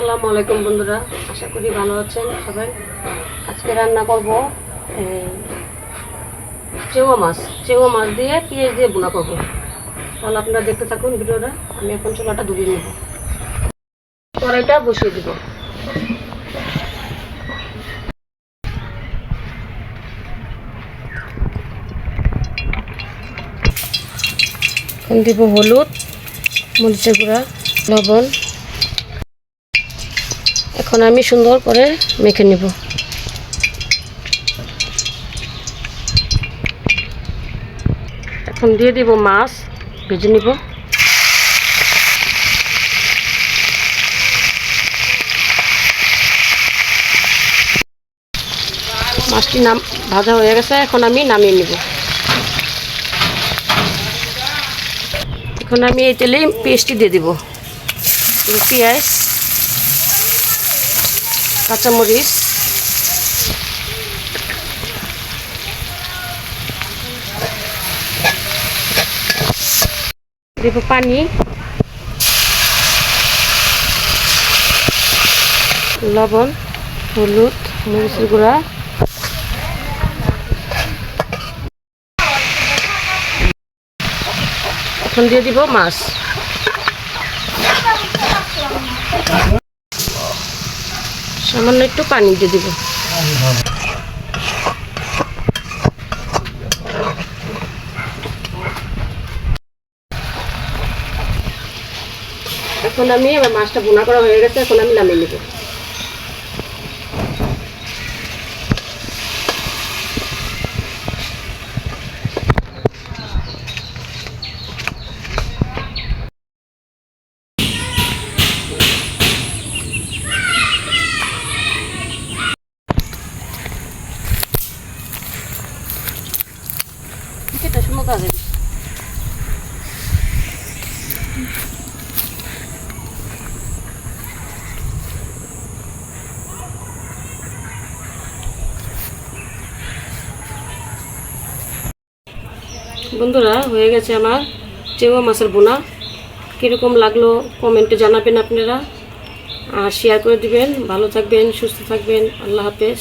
আসসালামু আলাইকুম বন্ধুরা, আশা করি ভালো আছেন সবাই। আজকে রান্না করব চেওয়া মাছ চেওয়া মাছ দিয়ে পেঁয়াজ দিয়ে বোনা করব। তাহলে আপনারা দেখতে থাকুন ভিডিওটা, আমি এখন চুলাটা ধরিয়ে নেব। কড়াইটা বসিয়ে দেব। দিব হলুদ, মরিচের গুঁড়া, লবণ এখন আমি সুন্দর করে মেখে নিব। এখন দিয়ে দিব মাছ, ভেজে নিব। মাছটি নাম, ভাজা হয়ে গেছে, এখন আমি নামিয়ে নিব। এখন আমি এই তেলে পেস্টটি দিয়ে দিব। পেঁয়াজ কাঁচামরিচ। দেব পানি। লবণ হলুদ মরিচের গুঁড়া। এখন দিয়ে দিব মাছ। সামান্য একটু পানি দিয়ে দিব। এখন আমি আমার মাছটা বোনা করা হয়ে গেছে, এখন আমি নামিয়ে নেব। বন্ধুরা, হয়ে গেছে আমার চেওয়া মাছের বোনা কীরকম লাগল কমেন্টে জানাবেন আপনারা। আর শেয়ার করে দিবেন। ভালো থাকবেন, সুস্থ থাকবেন। আল্লাহ হাফেজ।